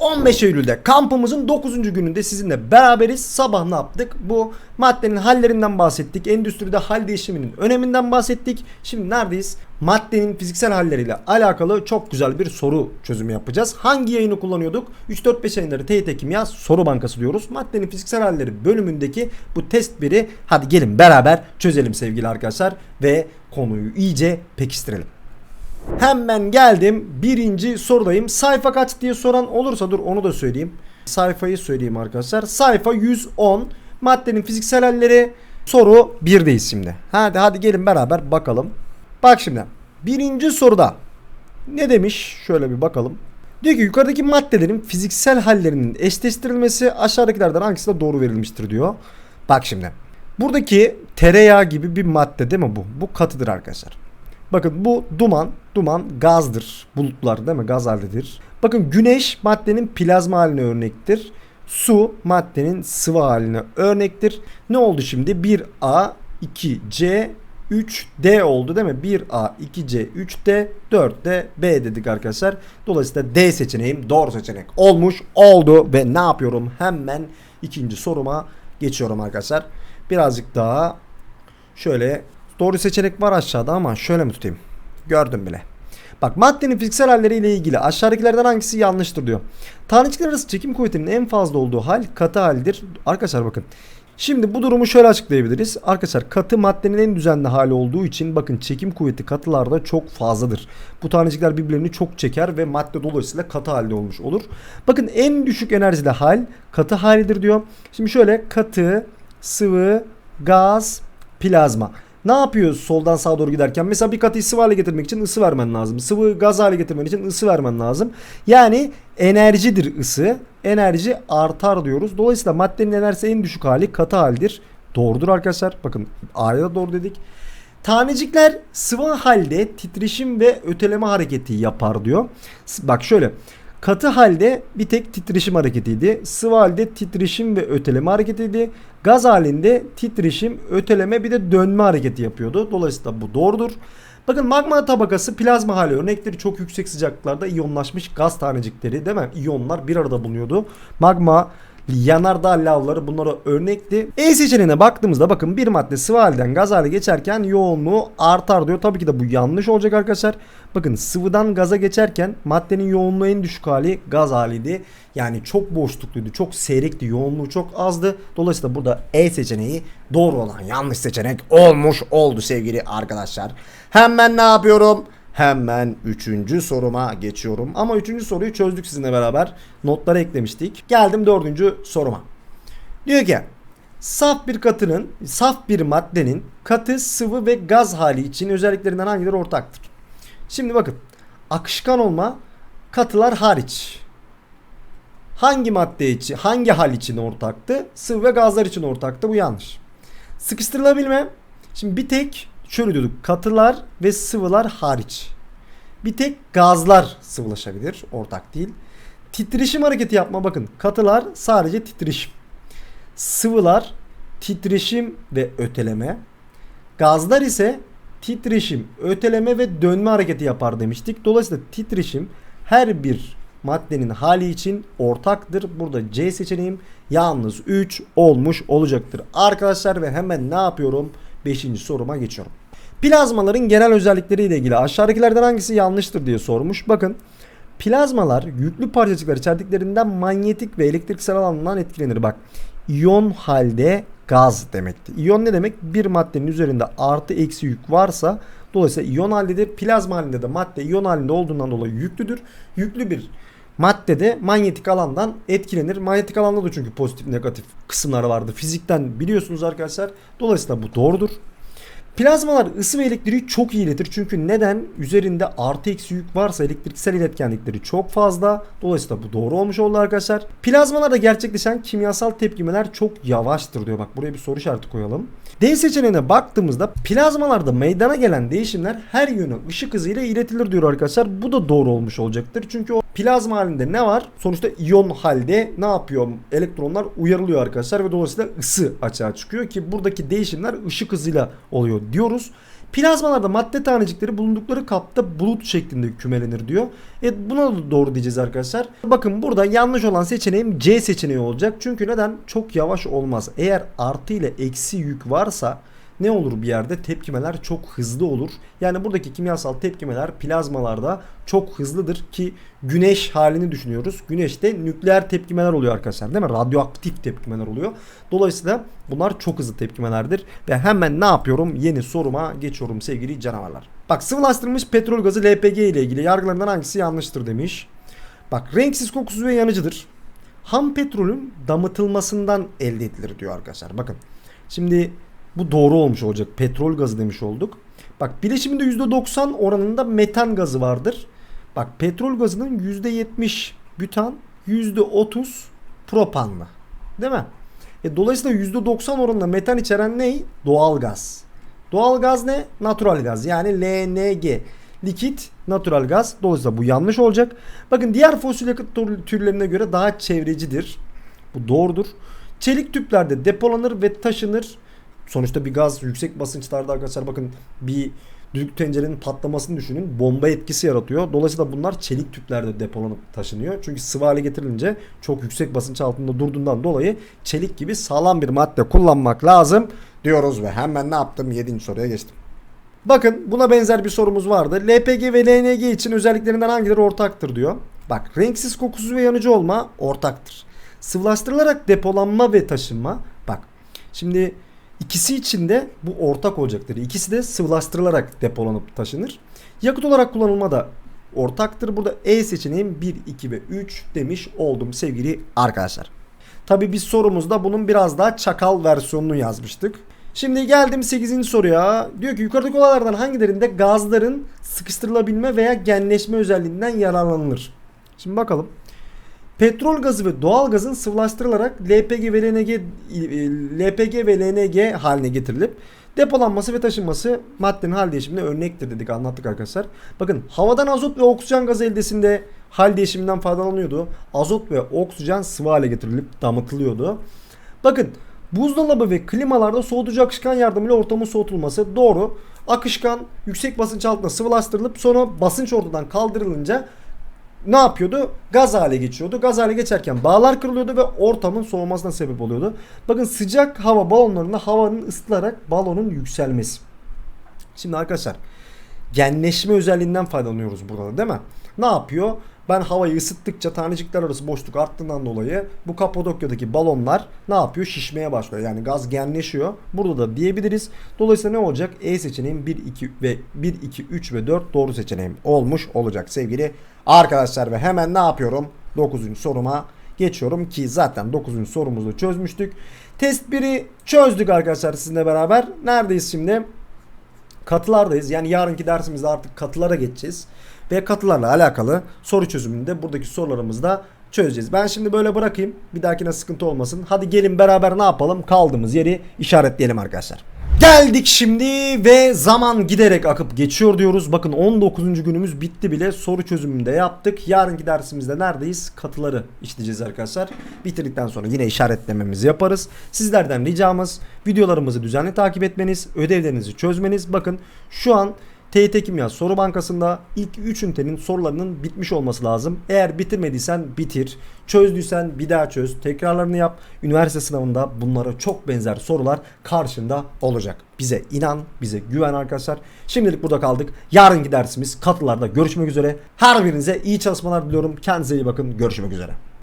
15 Eylül'de kampımızın 9. gününde sizinle beraberiz. Sabah ne yaptık? Bu maddenin hallerinden bahsettik. Endüstride hal değişiminin öneminden bahsettik. Şimdi neredeyiz? Maddenin fiziksel halleriyle alakalı çok güzel bir soru çözümü yapacağız. Hangi yayını kullanıyorduk? 3-4-5 yayınları TYT Kimya Soru Bankası diyoruz. Maddenin fiziksel halleri bölümündeki bu test biri. Hadi gelin beraber çözelim sevgili arkadaşlar. Ve konuyu iyice pekiştirelim. Hemen geldim. Birinci sorudayım. Sayfa kaç diye soran olursa dur onu da söyleyeyim. Sayfayı söyleyeyim arkadaşlar. Sayfa 110. Maddenin fiziksel halleri. Soru 1'deyiz şimdi. Hadi hadi gelin beraber bakalım. Bak şimdi. Birinci soruda ne demiş? Şöyle bir bakalım. Diyor ki yukarıdaki maddelerin fiziksel hallerinin eşleştirilmesi aşağıdakilerden hangisinde doğru verilmiştir diyor. Bak şimdi. Buradaki tereyağı gibi bir madde değil mi bu? Bu katıdır arkadaşlar. Bakın bu duman, duman gazdır. Bulutlar değil mi? Gaz haldedir. Bakın güneş maddenin plazma haline örnektir. Su maddenin sıvı haline örnektir. Ne oldu şimdi? 1A, 2C, 3D oldu değil mi? 1A, 2C, 3D, 4D, B dedik arkadaşlar. Dolayısıyla D seçeneğim doğru seçenek olmuş oldu ve ne yapıyorum? Hemen ikinci soruma geçiyorum arkadaşlar. Birazcık daha şöyle Doğru seçenek var aşağıda ama şöyle mi tutayım? Gördüm bile. Bak maddenin fiziksel halleriyle ilgili aşağıdakilerden hangisi yanlıştır diyor. Tanecikler arası çekim kuvvetinin en fazla olduğu hal katı haldir. Arkadaşlar bakın. Şimdi bu durumu şöyle açıklayabiliriz. Arkadaşlar katı maddenin en düzenli hali olduğu için bakın çekim kuvveti katılarda çok fazladır. Bu tanecikler birbirlerini çok çeker ve madde dolayısıyla katı halde olmuş olur. Bakın en düşük enerjili hal katı halidir diyor. Şimdi şöyle katı, sıvı, gaz, plazma. Ne yapıyoruz soldan sağa doğru giderken? Mesela bir katıyı sıvı hale getirmek için ısı vermen lazım. Sıvı gaz hale getirmek için ısı vermen lazım. Yani enerjidir ısı. Enerji artar diyoruz. Dolayısıyla maddenin enerjisi en düşük hali katı haldir. Doğrudur arkadaşlar. Bakın A'ya doğru dedik. Tanecikler sıvı halde titreşim ve öteleme hareketi yapar diyor. Bak şöyle. Katı halde bir tek titreşim hareketiydi. Sıvı halde titreşim ve öteleme hareketiydi. Gaz halinde titreşim, öteleme bir de dönme hareketi yapıyordu. Dolayısıyla bu doğrudur. Bakın magma tabakası plazma hali örnekleri çok yüksek sıcaklıklarda iyonlaşmış gaz tanecikleri değil mi? İyonlar bir arada bulunuyordu. Magma yanardağ lavları bunlara örnekti. E seçeneğine baktığımızda bakın bir madde sıvı halden gaz hale geçerken yoğunluğu artar diyor. Tabii ki de bu yanlış olacak arkadaşlar. Bakın sıvıdan gaza geçerken maddenin yoğunluğu en düşük hali gaz haliydi. Yani çok boşlukluydu, çok seyrekti, yoğunluğu çok azdı. Dolayısıyla burada E seçeneği doğru olan yanlış seçenek olmuş oldu sevgili arkadaşlar. Hemen ne yapıyorum? Hemen üçüncü soruma geçiyorum. Ama üçüncü soruyu çözdük sizinle beraber. Notlara eklemiştik. Geldim dördüncü soruma. Diyor ki saf bir katının, saf bir maddenin katı, sıvı ve gaz hali için özelliklerinden hangileri ortaktır? Şimdi bakın akışkan olma katılar hariç. Hangi madde için, hangi hal için ortaktı? Sıvı ve gazlar için ortaktı. Bu yanlış. Sıkıştırılabilme. Şimdi bir tek şöyle diyorduk. Katılar ve sıvılar hariç. Bir tek gazlar sıvılaşabilir. Ortak değil. Titreşim hareketi yapma bakın. Katılar sadece titreşim. Sıvılar titreşim ve öteleme. Gazlar ise titreşim, öteleme ve dönme hareketi yapar demiştik. Dolayısıyla titreşim her bir maddenin hali için ortaktır. Burada C seçeneğim yalnız 3 olmuş olacaktır. Arkadaşlar ve hemen ne yapıyorum? 5. soruma geçiyorum. Plazmaların genel özellikleriyle ilgili aşağıdakilerden hangisi yanlıştır diye sormuş. Bakın plazmalar yüklü parçacıklar içerdiklerinden manyetik ve elektriksel alandan etkilenir. Bak iyon halde gaz demekti. İyon ne demek? Bir maddenin üzerinde artı eksi yük varsa dolayısıyla iyon haldedir. Plazma halinde de madde iyon halinde olduğundan dolayı yüklüdür. Yüklü bir maddede manyetik alandan etkilenir. Manyetik alanda da çünkü pozitif negatif kısımları vardı. Fizikten biliyorsunuz arkadaşlar. Dolayısıyla bu doğrudur. Plazmalar ısı ve elektriği çok iyi iletir. Çünkü neden? Üzerinde artı eksi yük varsa elektriksel iletkenlikleri çok fazla. Dolayısıyla bu doğru olmuş oldu arkadaşlar. Plazmalarda gerçekleşen kimyasal tepkimeler çok yavaştır diyor. Bak buraya bir soru işareti koyalım. D seçeneğine baktığımızda plazmalarda meydana gelen değişimler her yöne ışık hızıyla iletilir diyor arkadaşlar. Bu da doğru olmuş olacaktır. Çünkü o plazma halinde ne var? Sonuçta iyon halde ne yapıyor? Elektronlar uyarılıyor arkadaşlar ve dolayısıyla ısı açığa çıkıyor ki buradaki değişimler ışık hızıyla oluyor diyoruz. Plazmalarda madde tanecikleri bulundukları kapta bulut şeklinde kümelenir diyor. E buna da doğru diyeceğiz arkadaşlar. Bakın burada yanlış olan seçeneğim C seçeneği olacak. Çünkü neden? Çok yavaş olmaz. Eğer artı ile eksi yük varsa ne olur bir yerde? Tepkimeler çok hızlı olur. Yani buradaki kimyasal tepkimeler plazmalarda çok hızlıdır ki güneş halini düşünüyoruz. Güneşte nükleer tepkimeler oluyor arkadaşlar değil mi? Radyoaktif tepkimeler oluyor. Dolayısıyla bunlar çok hızlı tepkimelerdir. Ve hemen ne yapıyorum? Yeni soruma geçiyorum sevgili canavarlar. Bak sıvılaştırılmış petrol gazı LPG ile ilgili yargılarından hangisi yanlıştır demiş. Bak renksiz kokusuz ve yanıcıdır. Ham petrolün damıtılmasından elde edilir diyor arkadaşlar. Bakın şimdi bu doğru olmuş olacak. Petrol gazı demiş olduk. Bak bileşiminde %90 oranında metan gazı vardır. Bak petrol gazının %70 bütan, %30 propanlı. Değil mi? E, dolayısıyla %90 oranında metan içeren ne? Doğal gaz. Doğal gaz ne? Natural gaz. Yani LNG. Likit natural gaz. Dolayısıyla bu yanlış olacak. Bakın diğer fosil yakıt tür- türlerine göre daha çevrecidir. Bu doğrudur. Çelik tüplerde depolanır ve taşınır. Sonuçta bir gaz yüksek basınçlarda arkadaşlar bakın bir düdük tencerenin patlamasını düşünün. Bomba etkisi yaratıyor. Dolayısıyla bunlar çelik tüplerde depolanıp taşınıyor. Çünkü sıvı hale getirilince çok yüksek basınç altında durduğundan dolayı çelik gibi sağlam bir madde kullanmak lazım diyoruz ve hemen ne yaptım? 7. soruya geçtim. Bakın buna benzer bir sorumuz vardı. LPG ve LNG için özelliklerinden hangileri ortaktır diyor. Bak renksiz kokusuz ve yanıcı olma ortaktır. Sıvılaştırılarak depolanma ve taşınma. Bak şimdi ikisi için de bu ortak olacaktır. İkisi de sıvılaştırılarak depolanıp taşınır. Yakıt olarak kullanılma da ortaktır. Burada E seçeneğim 1, 2 ve 3 demiş oldum sevgili arkadaşlar. Tabi biz sorumuzda bunun biraz daha çakal versiyonunu yazmıştık. Şimdi geldim 8. soruya. Diyor ki yukarıdaki olaylardan hangilerinde gazların sıkıştırılabilme veya genleşme özelliğinden yararlanılır? Şimdi bakalım. Petrol gazı ve doğal gazın sıvılaştırılarak LPG ve LNG e, LPG ve LNG haline getirilip depolanması ve taşınması maddenin hal değişimine örnektir dedik anlattık arkadaşlar. Bakın havadan azot ve oksijen gazı eldesinde hal değişiminden faydalanıyordu. Azot ve oksijen sıvı hale getirilip damıtılıyordu. Bakın buzdolabı ve klimalarda soğutucu akışkan yardımıyla ortamın soğutulması doğru. Akışkan yüksek basınç altında sıvılaştırılıp sonra basınç ortadan kaldırılınca ne yapıyordu? Gaz hale geçiyordu. Gaz hale geçerken bağlar kırılıyordu ve ortamın soğumasına sebep oluyordu. Bakın sıcak hava balonlarında havanın ısıtılarak balonun yükselmesi. Şimdi arkadaşlar genleşme özelliğinden faydalanıyoruz burada da değil mi? Ne yapıyor? Ben havayı ısıttıkça tanecikler arası boşluk arttığından dolayı bu Kapadokya'daki balonlar ne yapıyor? Şişmeye başlıyor. Yani gaz genleşiyor. Burada da diyebiliriz. Dolayısıyla ne olacak? E seçeneğim 1, 2 ve 1, 2, 3 ve 4 doğru seçeneğim olmuş olacak sevgili arkadaşlar. Ve hemen ne yapıyorum? 9. soruma geçiyorum ki zaten 9. sorumuzu çözmüştük. Test 1'i çözdük arkadaşlar sizinle beraber. Neredeyiz şimdi? Katılardayız. Yani yarınki dersimizde artık katılara geçeceğiz. Ve katılarla alakalı soru çözümünde buradaki sorularımızı da çözeceğiz. Ben şimdi böyle bırakayım. Bir dahakine sıkıntı olmasın. Hadi gelin beraber ne yapalım? Kaldığımız yeri işaretleyelim arkadaşlar. Geldik şimdi ve zaman giderek akıp geçiyor diyoruz. Bakın 19. günümüz bitti bile. Soru çözümünde yaptık. Yarınki dersimizde neredeyiz? Katıları işleyeceğiz arkadaşlar. Bitirdikten sonra yine işaretlememizi yaparız. Sizlerden ricamız videolarımızı düzenli takip etmeniz, ödevlerinizi çözmeniz. Bakın şu an TYT Kimya Soru Bankası'nda ilk 3 ünitenin sorularının bitmiş olması lazım. Eğer bitirmediysen bitir. Çözdüysen bir daha çöz. Tekrarlarını yap. Üniversite sınavında bunlara çok benzer sorular karşında olacak. Bize inan, bize güven arkadaşlar. Şimdilik burada kaldık. Yarınki dersimiz katılarda görüşmek üzere. Her birinize iyi çalışmalar diliyorum. Kendinize iyi bakın. Görüşmek üzere.